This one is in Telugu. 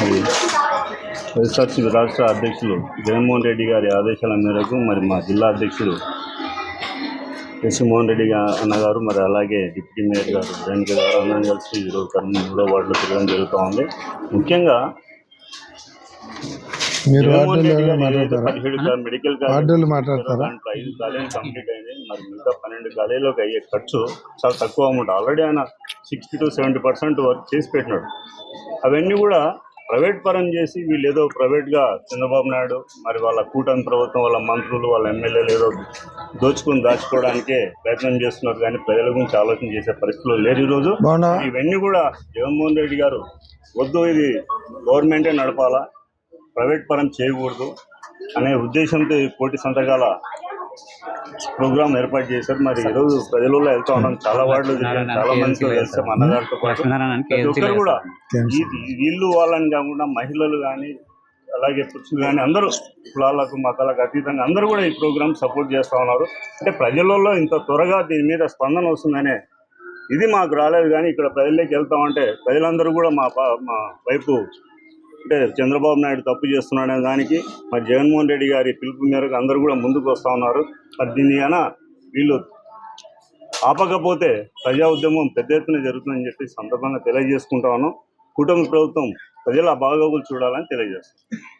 మరి వైఎస్ఆర్సీపీ రాష్ట్ర అధ్యక్షులు జగన్మోహన్ రెడ్డి గారి ఆదేశాల మేరకు మరి మా జిల్లా అధ్యక్షులు ఎస్ మోహన్ రెడ్డి అన్నగారు మరి అలాగే డిప్యూటీ మేయర్ గారు జయంత్ గారు అందరం కలిసి ఈరోజు కర్నూలు మూడో వార్డులో తిరగడం జరుగుతూ ఉంది. ముఖ్యంగా మీరు జగన్మోహన్ మెడికల్ కాలేజ్ మాట్లాడతారా? దాంట్లో ఐదు కాలేజీలు కంప్లీట్ అయింది. మరి మిగతా పన్నెండు కాలేజీలోకి అయ్యే ఖర్చు చాలా తక్కువ అమౌంట్. ఆల్రెడీ ఆయన sixty to seventy percent work చేసి పెట్టినాడు. అవన్నీ కూడా ప్రైవేట్ పరం చేసి వీళ్ళు ఏదో ప్రైవేట్గా చంద్రబాబు నాయుడు మరి వాళ్ళ కూటమి ప్రభుత్వం వాళ్ళ మంత్రులు వాళ్ళ ఎమ్మెల్యేలు ఏదో దోచుకుని దాచుకోవడానికే ప్రయత్నం చేస్తున్నారు. కానీ ప్రజల గురించి ఆలోచన చేసే పరిస్థితులు లేరు ఈరోజు. ఇవన్నీ కూడా జగన్మోహన్ రెడ్డి గారు వద్దు ఇది గవర్నమెంటే నడపాలా? ప్రైవేట్ పరం చేయకూడదు అనే ఉద్దేశంతో ఈ కోటి సంతకాల ప్రోగ్రామ్ ఏర్పాటు చేశారు. మరి ఈరోజు ప్రజలలో వెళ్తా ఉన్నాం. చాలా వార్డులు తిరిగాం, చాలా మందితో పాటు ఒక్కరు కూడా వీళ్ళు వాళ్ళని కాకుండా మహిళలు కానీ అలాగే పురుషులు కానీ అందరూ కులాలకు మతాలకు అతీతంగా అందరూ కూడా ఈ ప్రోగ్రామ్ సపోర్ట్ చేస్తూ ఉన్నారు. అంటే ప్రజలలో ఇంత త్వరగా దీని మీద స్పందన వస్తుందనే ఇది మాకు రాలేదు కానీ ఇక్కడ ప్రజల్లోకి వెళ్తామంటే ప్రజలందరూ కూడా మా మా వైపు అంటే చంద్రబాబు నాయుడు తప్పు చేస్తున్నాడనే దానికి మరి జగన్మోహన్ రెడ్డి గారి పిలుపు మేరకు అందరూ కూడా ముందుకు వస్తూ ఉన్నారు. మరి దీన్ని అయినా వీళ్ళు ఆపకపోతే ప్రజా ఉద్యమం పెద్ద ఎత్తున జరుగుతుందని చెప్పి సందర్భంగా తెలియజేసుకుంటా ఉన్నాం. కుటుంబ ప్రభుత్వం ప్రజల బాగోగులు చూడాలని తెలియజేస్తాం